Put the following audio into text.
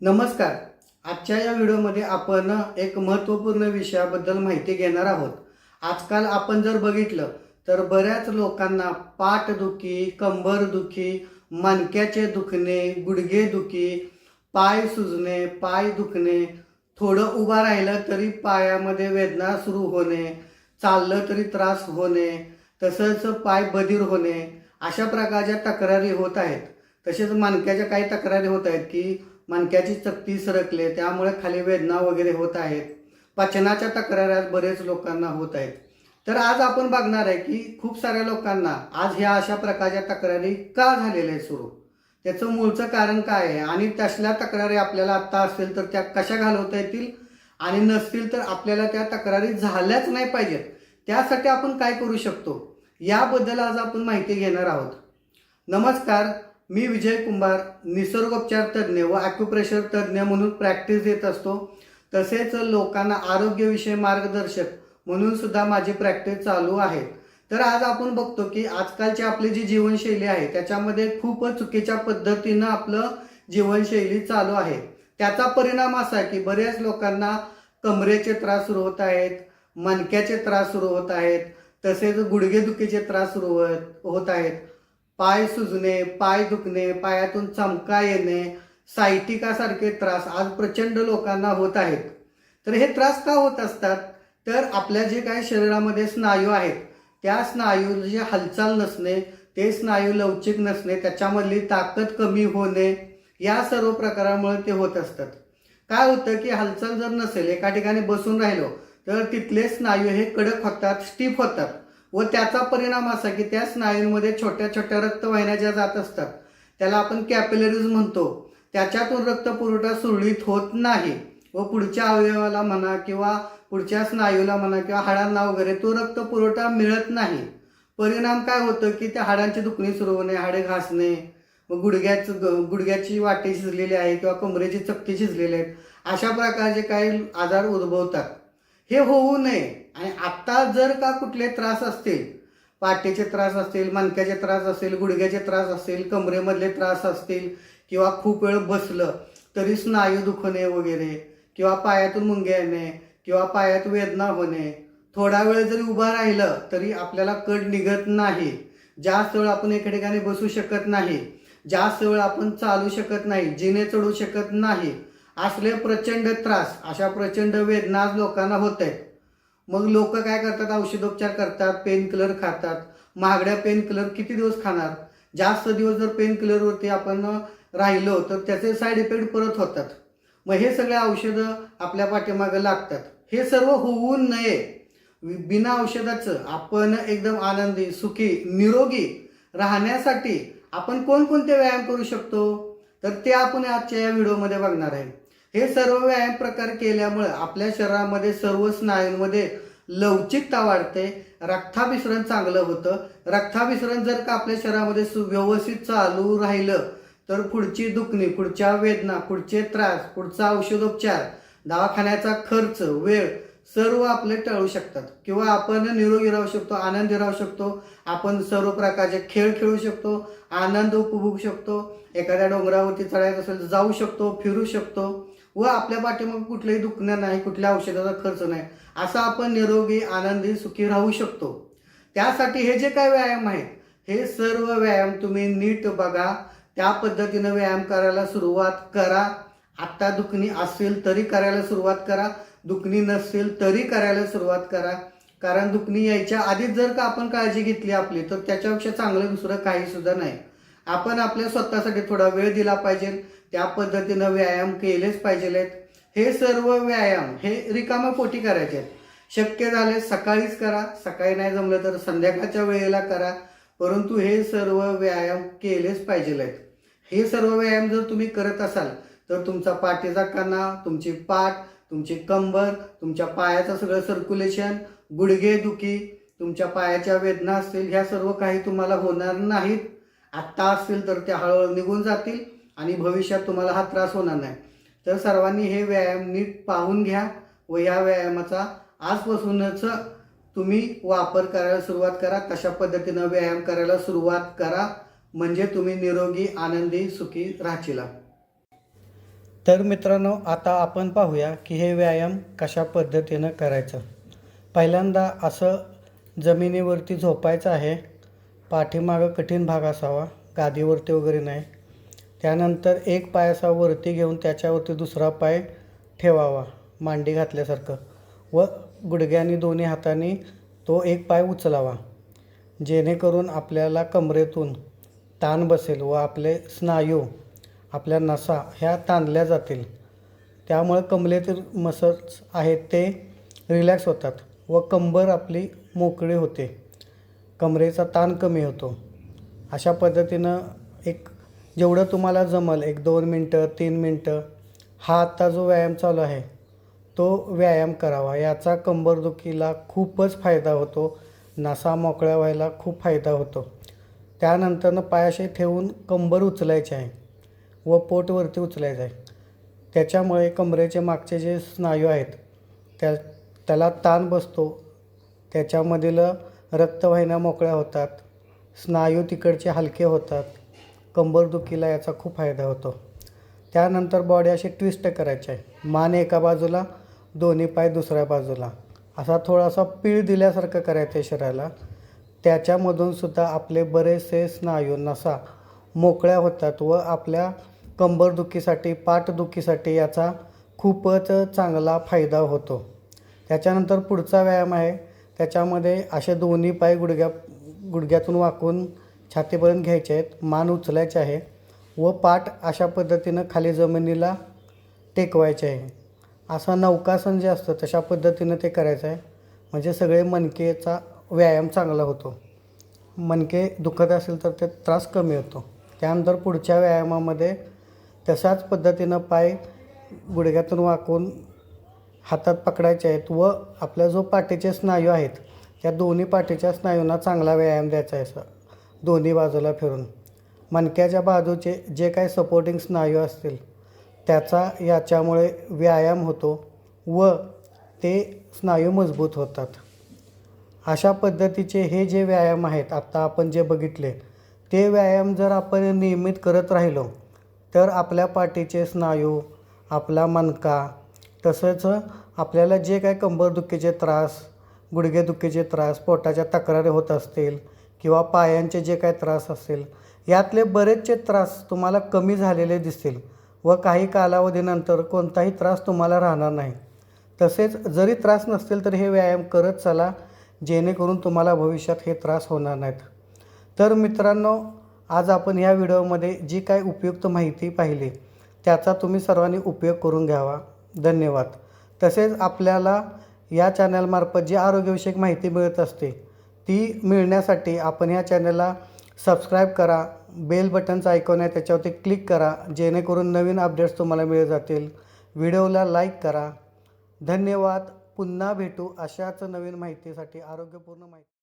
नमस्कार. आजच्या या व्हिडिओमध्ये आपण एक महत्त्वपूर्ण विषयाबद्दल माहिती घेणार आहोत. आजकाल आपण जर बघितलं तर बऱ्याच लोकांना पाठदुखी कंबरदुखी मणक्याचे दुखणे गुडघे दुखी पाय सुजणे पाय दुखणे थोडं उभा राहिलं तरी पायामध्ये वेदना सुरू होणे चाललं तरी त्रास होणे तसंच पाय बधीर होणे अशा प्रकारच्या तक्रारी होत आहेत. तसेच मणक्याच्या काही तक्रारी होत आहेत की मणक्याची चकती सरकले त्यामुळे खाली वेदना वगैरे होत आहेत. पचनाच्या तक्रार बरेच लोकांना होत आहेत. तर आज आपण बघणार आहे की खूप साऱ्या लोकांना आज ह्या अशा प्रकारच्या तक्रारी का झालेल्या आहेत सुरू? त्याचं मूळचं कारण काय आहे? आणि तसल्या तक्रारी आपल्याला आत्ता असतील तर त्या कशा घालवता येतील? आणि नसतील तर आपल्याला त्या तक्रारी झाल्याच नाही पाहिजेत. त्यासाठी आपण काय करू शकतो? याबद्दल आज आपण माहिती घेणार आहोत. नमस्कार. मी विजय कुंभार निसर्गोपचार तज्ज्ञ व ॲक्युप्रेशर तज्ज्ञ म्हणून प्रॅक्टिस देत असतो. तसेच लोकांना आरोग्यविषयी मार्गदर्शक म्हणून सुद्धा माझी प्रॅक्टिस चालू आहे. तर आज आपण बघतो की आजकालची आपली जी जीवनशैली आहे त्याच्यामध्ये खूपच चुकीच्या पद्धतीनं आपलं जीवनशैली चालू आहे. त्याचा परिणाम असा आहे की बऱ्याच लोकांना कमरेचे त्रास सुरू होत आहेत मणक्याचे त्रास सुरू होत आहेत तसेच गुडघेदुखीचे त्रास सुरू होत होत आहेत. पाय सुजणे पाय दुखणे पायातून चमका येणे सायटिकासारखे त्रास आज प्रचंड लोकांना होत आहेत. तर हे त्रास का होत असतात? तर आपल्या जे काही शरीरामध्ये स्नायू आहेत त्या स्नायूची हालचाल नसणे ते स्नायू लवचिक नसणे त्याच्यामधली ताकद कमी होणे या सर्व प्रकारामुळे ते होत असतात. काय होतं की हालचाल जर नसेल एका ठिकाणी बसून राहिलो तर तिथले स्नायू हे कडक होतात स्टीफ होतात. व त्याचा परिणाम असा की त्या स्नायूंमध्ये छोट्या छोट्या रक्तवाहिन्या ज्या जात असतात त्याला आपण कॅपिलरीज म्हणतो. त्याच्यातून रक्तपुरवठा सुरळीत होत नाही. व पुढच्या अवयवाला म्हणा किंवा पुढच्या स्नायूला म्हणा किंवा हाडांना वगैरे तो रक्तपुरवठा मिळत नाही. परिणाम काय होतं की त्या हाडांची दुखणी सुरू होणे हाडे घासणे व गुडघ्याचं गुडघ्याची वाटी शिजलेली आहे किंवा कमरेची चपटी शिजलेली आहेत अशा प्रकारचे काही आजार उद्भवतात. हे होऊ नये. आणि आत्ता जर का कुठले त्रास असतील पाठीचे त्रास असतील मणक्याचे त्रास असतील गुडघ्याचे त्रास असतील कमरेमधले त्रास असतील किंवा खूप वेळ बसलं तरी स्नायू दुखणे वगैरे किंवा पायातून मुंग्या येणे किंवा पायात वेदना होणे थोडा वेळ जरी उभा राहिलं तरी आपल्याला कड निघत नाही. जास्त वेळ आपण एका ठिकाणी बसू शकत नाही. जास्त वेळ आपण चालू शकत नाही जिने चढू शकत नाही. असले प्रचंड त्रास अशा प्रचंड वेदना आज लोकांना होत आहेत मग लोक काय करतात? औषधोपचार करतात पेन किलर खातात. महागड्या पेन किलर किती दिवस खाणार? जास्त दिवस जर पेन किलरवरती आपण राहिलो तर त्याचे साईड इफेक्ट परत होतात. मग हे सगळे औषधं आपल्या पाठीमागं लागतात. हे सर्व होऊ नये. बिना औषधाचं आपण एकदम आनंदी सुखी निरोगी राहण्यासाठी आपण कोणकोणते व्यायाम करू शकतो? तर ते आपण आजच्या या व्हिडिओमध्ये बघणार आहे. हे सर्व व्यायाम प्रकार केल्यामुळे आपल्या शरीरामध्ये सर्व स्नायूंमध्ये लवचिकता वाढते रक्ताभिसरण चांगलं होतं. रक्ताभिसरण जर का आपल्या शरीरामध्ये सुव्यवस्थित चालू राहिलं तर पुढची दुखणी पुढच्या वेदना पुढचे त्रास पुढचा औषधोपचार दवाखान्याचा खर्च वेळ सर्व आपले टळू शकतात. किंवा आपण निरोगी राहू शकतो आनंदी राहू शकतो आपण सर्व प्रकारचे खेळ खेळू शकतो आनंद उपभोगू शकतो एखाद्या डोंगरावरती चढायचं असेल तर जाऊ शकतो फिरू शकतो. व आपल्या पाठीमागे कुठलंही दुखणं नाही कुठल्या औषधाचा खर्च नाही असा आपण निरोगी आनंदी सुखी राहू शकतो. त्यासाठी हे जे काय व्यायाम आहेत हे सर्व व्यायाम तुम्ही नीट बघा. त्या पद्धतीनं व्यायाम करायला सुरुवात करा. आत्ता दुखणी असेल तरी करायला सुरुवात करा. दुखणी नसेल तरी करायला सुरुवात करा. कारण दुखणी यायच्या आधीच जर का आपण काळजी घेतली आपली तर त्याच्यापेक्षा चांगलं दुसरं काही सुद्धा नाही. आपण आपल्या स्वतःसाठी थोडा वेळ दिला पाहिजे. त्या पद्धतीनं व्यायाम केलेच पाहिजेत हे सर्व व्यायाम हे रिकाम्या पोटी करायचे आहेत. शक्य झाले सकाळीच करा सकाळी नाही जमलं तर संध्याकाळच्या वेळेला करा. परंतु हे सर्व व्यायाम केलेच पाहिजे आहेत. हे सर्व व्यायाम जर तुम्ही करत असाल तर तुमचा पाठीचा कणा तुमची पाठ तुमची कंबर तुमच्या पायाचं सगळं सर्क्युलेशन गुडघे दुखी तुमच्या पायाच्या वेदना असतील ह्या सर्व काही तुम्हाला होणार नाहीत. आत्ता असतील तर त्या हळूहळू निघून जातील आणि भविष्यात तुम्हाला हा त्रास होणार नाही. तर सर्वांनी हे व्यायाम नीट पाहून घ्या व या व्यायामाचा आजपासूनच तुम्ही वापर करायला सुरुवात करा. कशा पद्धतीनं व्यायाम करायला सुरुवात करा. म्हणजे तुम्ही निरोगी आनंदी सुखी राहशीला. तर मित्रांनो आता आपण पाहूया की हे व्यायाम कशा पद्धतीनं करायचं. पहिल्यांदा असं जमिनीवरती झोपायचं आहे. पाठीमागं कठीण भाग असावा गादीवरती वगैरे नाही. त्यानंतर एक पाय असा वरती घेऊन त्याच्यावरती दुसरा पाय ठेवावा मांडी घातल्यासारखं. व गुडघ्यानी दोन्ही हातांनी तो एक पाय उचलावा जेणेकरून आपल्याला कमरेतून ताण बसेल व आपले स्नायू आपल्या नसा ह्या ताणल्या जातील. त्यामुळे कमलेतील मसल्स आहेत ते रिलॅक्स होतात व कंबर आपली मोकळी होते. कमरेचा ताण कमी होतो. अशा पद्धतीनं एक जेवढं तुम्हाला जमल एक दोन मिनटं तीन मिनटं हा आत्ता जो व्यायाम चालू आहे तो व्यायाम करावा. याचा कंबरदुखीला खूपच फायदा होतो नसा मोकळ्या व्हायला खूप फायदा होतो. त्यानंतरनं पायाशी ठेवून कंबर उचलायचे आहे व पोटवरती उचलायचं आहे. त्याच्यामुळे कमरेचे मागचे जे स्नायू आहेत त्या त्याला ताण बसतो. त्याच्यामधील रक्तवाहिन्या मोकळ्या होतात. स्नायू तिकडचे हलके होतात. कंबरदुखीला याचा खूप फायदा होतो. त्यानंतर बॉडी अशी ट्विस्ट करायची आहे. मान एका बाजूला दोन्ही पाय दुसऱ्या बाजूला. असा थोडासा पीळ दिल्यासारखं करायचं आहे शरीराला. त्याच्यामधून सुद्धा आपले बरेचसे स्नायू नसा मोकळ्या होतात व आपल्या कंबरदुखीसाठी पाठदुखीसाठी याचा खूपच चांगला फायदा होतो. त्याच्यानंतर पुढचा व्यायाम आहे. त्याच्यामध्ये असे दोन्ही पाय गुडघ्या गुडघ्यातून वाकून छातीपर्यंत घ्यायचे आहेत. मान उचलायचे आहे व पाठ अशा पद्धतीनं खाली जमिनीला टेकवायचे आहे. असा नौकासन जे असतं तशा पद्धतीनं ते करायचं आहे. म्हणजे सगळे मनकेचा व्यायाम चांगला होतो. मनके दुखत असेल तर ते त्रास कमी होतो. त्यानंतर पुढच्या व्यायामामध्ये तशाच पद्धतीनं पाय गुडघ्यातून वाकून हातात पकडायचे आहेत व आपल्या जो पाठीचे स्नायू आहेत त्या दोन्ही पाठीच्या स्नायूंना चांगला व्यायाम द्यायचा आहे असं. दोन्ही बाजूला फिरून. मणक्याच्या बाजूचे जे काही सपोर्टिंग स्नायू असतील त्याचा याच्यामुळे व्यायाम होतो व ते स्नायू मजबूत होतात. अशा पद्धतीचे हे जे व्यायाम आहेत आत्ता आपण जे बघितले ते व्यायाम जर आपण नियमित करत राहिलो तर आपल्या पाठीचे स्नायू आपला मणका तसंच आपल्याला जे काय कंबरदुखीचे त्रास गुडघेदुखीचे त्रास पोटाच्या तक्रारी होत असतील किंवा पायांचे जे काय त्रास असतील यातले बरेचसे त्रास तुम्हाला कमी झालेले दिसतील व काही कालावधीनंतर कोणताही त्रास तुम्हाला राहणार नाही. तसेच जरी त्रास नसतील तर हे व्यायाम करत चला जेणेकरून तुम्हाला भविष्यात हे त्रास होणार नाहीत. तर मित्रांनो आज आपण ह्या व्हिडिओमध्ये जी काय उपयुक्त माहिती पाहिली त्याचा तुम्ही सर्वांनी उपयोग करून घ्यावा. धन्यवाद. तसेच आपल्याला या चॅनलमार्फत जी आरोग्यविषयक माहिती मिळत असते ती मिळण्यासाठी आपण ह्या चॅनलला सबस्क्राईब करा बेल बटनचं आयकॉन आहे त्याच्यावरती क्लिक करा जेणेकरून नवीन अपडेट्स तुम्हाला मिळत जातील. व्हिडिओला लाईक करा. धन्यवाद. पुन्हा भेटू अशाच नवीन माहितीसाठी आरोग्यपूर्ण माहिती.